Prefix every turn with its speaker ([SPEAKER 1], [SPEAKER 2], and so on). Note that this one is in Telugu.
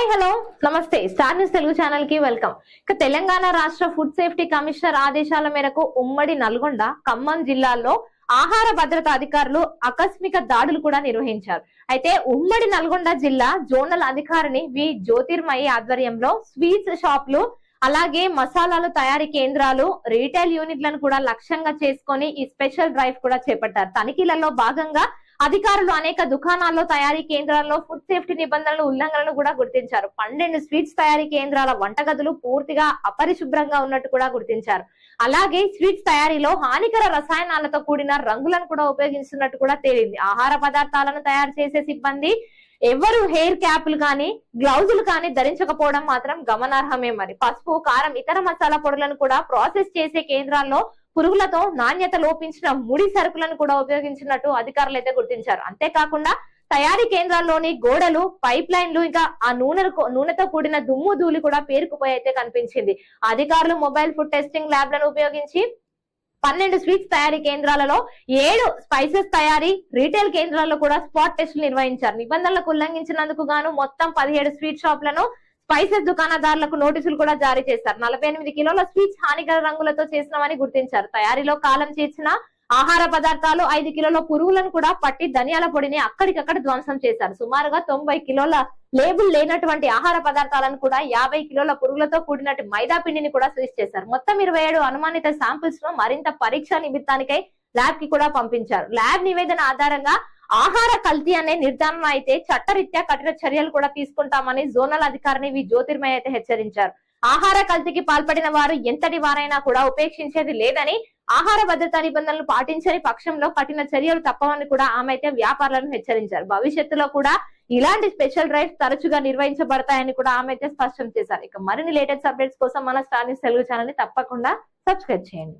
[SPEAKER 1] Hi hello. నమస్తే. స్టార్ న్యూస్ తెలుగు ఛానల్కి వెల్కమ్. ఇక తెలంగాణ రాష్ట్ర ఫుడ్ సేఫ్టీ కమిషనర్ ఆదేశాల మేరకు ఉమ్మడి నల్గొండ ఖమ్మం జిల్లాల్లో ఆహార భద్రత అధికారులు ఆకస్మిక దాడులు కూడా నిర్వహించారు. అయితే ఉమ్మడి నల్గొండ జిల్లా జోనల్ అధికారిని వి. జ్యోతిర్మయి ఆధ్వర్యంలో స్వీట్స్ షాపులు అలాగే మసాలాలు తయారీ కేంద్రాలు రీటైల్ యూనిట్లను కూడా లక్ష్యంగా చేసుకొని ఈ స్పెషల్ డ్రైవ్ కూడా చేపట్టారు. తనిఖీలలో భాగంగా అధికారులు అనేక దుకాణాల్లో తయారీ కేంద్రాల్లో ఫుడ్ సేఫ్టీ నిబంధనలు ఉల్లంఘనలు కూడా గుర్తించారు. పన్నెండు స్వీట్స్ తయారీ కేంద్రాల వంటగదులు పూర్తిగా అపరిశుభ్రంగా ఉన్నట్టు కూడా గుర్తించారు. అలాగే స్వీట్స్ తయారీలో హానికర రసాయనాలతో కూడిన రంగులను కూడా ఉపయోగిస్తున్నట్టు కూడా తేలింది. ఆహార పదార్థాలను తయారు చేసే సిబ్బంది ఎవరు హెయిర్ క్యాప్లు కానీ గ్లౌజులు కానీ ధరించకపోవడం మాత్రం గమనార్హమే మరి. పసుపు కారం ఇతర మసాలా పొడులను కూడా ప్రాసెస్ చేసే కేంద్రాల్లో పురుగులతో నాణ్యత లోపించిన ముడి సరుకులను కూడా ఉపయోగించినట్టు అధికారులు అయితే గుర్తించారు. అంతేకాకుండా తయారీ కేంద్రాల్లోని గోడలు పైప్ లైన్లు ఇంకా ఆ నూనె నూనెతో కూడిన దుమ్ము ధూళి కూడా పేరుకుపోయి అయితే కనిపించింది. అధికారులు మొబైల్ ఫుడ్ టెస్టింగ్ ల్యాబ్లను ఉపయోగించి పన్నెండు స్వీట్స్ తయారీ కేంద్రాలలో ఏడు స్పైసెస్ తయారీ రీటైల్ కేంద్రాల్లో కూడా స్పాట్ టెస్టులు నిర్వహించారు. నిబంధనలకు ఉల్లంఘించినందుకు గాను మొత్తం పదిహేడు స్వీట్ షాప్లను స్పైసెస్ దుకాణదారులకు నోటీసులు కూడా జారీ చేశారు. నలభై ఎనిమిది కిలోల స్వీట్స్ హానికర రంగులతో చేసినామని గుర్తించారు. తయారీలో కాలం చేసిన ఆహార పదార్థాలు ఐదు కిలోల పురుగులను కూడా పట్టి ధనియాల పొడిని అక్కడికక్కడ ధ్వంసం చేశారు. సుమారుగా తొంభై కిలోల లేబుల్ లేనటువంటి ఆహార పదార్థాలను కూడా యాభై కిలోల పురుగులతో కూడినట్టు మైదా పిండిని కూడా సీజ్ చేశారు. మొత్తం ఇరవై ఏడు అనుమానిత శాంపిల్స్లో మరింత పరీక్ష నిమిత్తానికై ల్యాబ్కి కూడా పంపించారు. ల్యాబ్ నివేదన ఆధారంగా ఆహార కల్తీ అనే నిర్ధారణ అయితే చట్టరీత్యా కఠిన చర్యలు కూడా తీసుకుంటామని జోనల్ అధికారిని వి. జ్యోతిర్మయ అయితే హెచ్చరించారు. ఆహార కల్తీకి పాల్పడిన వారు ఎంతటి వారైనా కూడా ఉపేక్షించేది లేదని ఆహార భద్రతా నిబంధనలు పాటించని పక్షంలో కఠిన చర్యలు తప్పవని కూడా ఆమె అయితే వ్యాపారులను హెచ్చరించారు. భవిష్యత్తులో కూడా ఇలాంటి స్పెషల్ డ్రైవ్స్ తరచుగా నిర్వహించబడతాయని కూడా ఆమె అయితే స్పష్టం చేశారు. ఇక మరిన్ని లేటెస్ట్ అప్డేట్స్ కోసం మన స్టార్ న్యూస్ తెలుగు ఛానల్ని తప్పకుండా సబ్స్క్రైబ్ చేయండి.